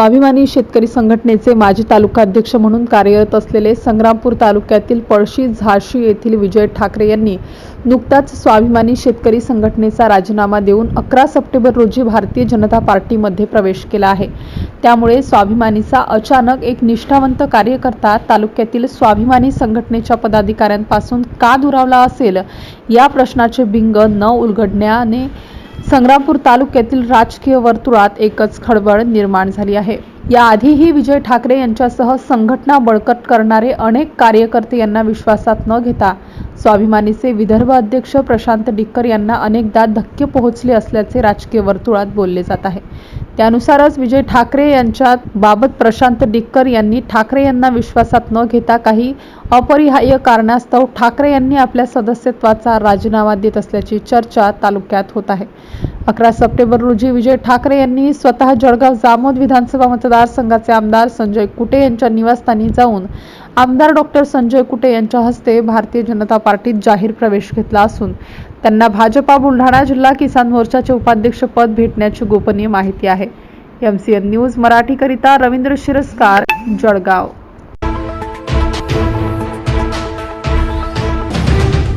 स्वाभिमानी शेतकरी संघटनेचे माजी तालुकाध्यक्ष म्हणून कार्यरत असलेले संग्रामपूर तालुक्यातील पळशी झाशी येथील विजय ठाकरे यांनी नुकताच स्वाभिमानी शेतकरी संघटनेचा राजीनामा देऊन अकरा सप्टेंबर रोजी भारतीय जनता पार्टीमध्ये प्रवेश केला आहे. त्यामुळे स्वाभिमानीचा अचानक एक निष्ठावंत कार्यकर्ता तालुक्यातील स्वाभिमानी संघटनेच्या पदाधिकाऱ्यांपासून का दुरावला असेल या प्रश्नाचे बिंग न उलगडण्याने संग्रामपूर तालुक्यातील राजकीय वर्तुळात एकच खळबळ निर्माण झाली आहे. याआधीही विजय ठाकरे यांच्यासह संघटना बळकट करणारे अनेक कार्यकर्ते यांना विश्वासात न घेता स्वाभिमानीचे विदर्भ अध्यक्ष प्रशांत डिक्कर यांना अनेकदा धक्के पोहोचले असल्याचे राजकीय वर्तुळात बोलले जात आहे. त्यानुसारच विजय ठाकरे यांच्या बाबत प्रशांत डिक्कर यांनी ठाकरे यांना विश्वासात न घेता काही अपरिहार्य कारणास्तव ठाकरे यांनी आपल्या सदस्यत्वाचा राजीनामा देत असल्याची चर्चा तालुक्यात होत आहे. अकरा सप्टेंबर रोजी विजय ठाकरे यांनी स्वतः जळगाव जामोद विधानसभा मतदारसंघाचे आमदार संजय कुटे यांच्या निवासस्थानी जाऊन आमदार डॉक्टर संजय कुटे यांच्या हस्ते भारतीय जनता पार्टीत जाहीर प्रवेश घेतला असून त्यांना भाजपा बुलढाणा जिल्हा किसान मोर्चाचे उपाध्यक्षपद भेटण्याची गोपनीय माहिती आहे. एम सी एन न्यूज मराठीकरिता रवींद्र शिरस्कार जळगाव.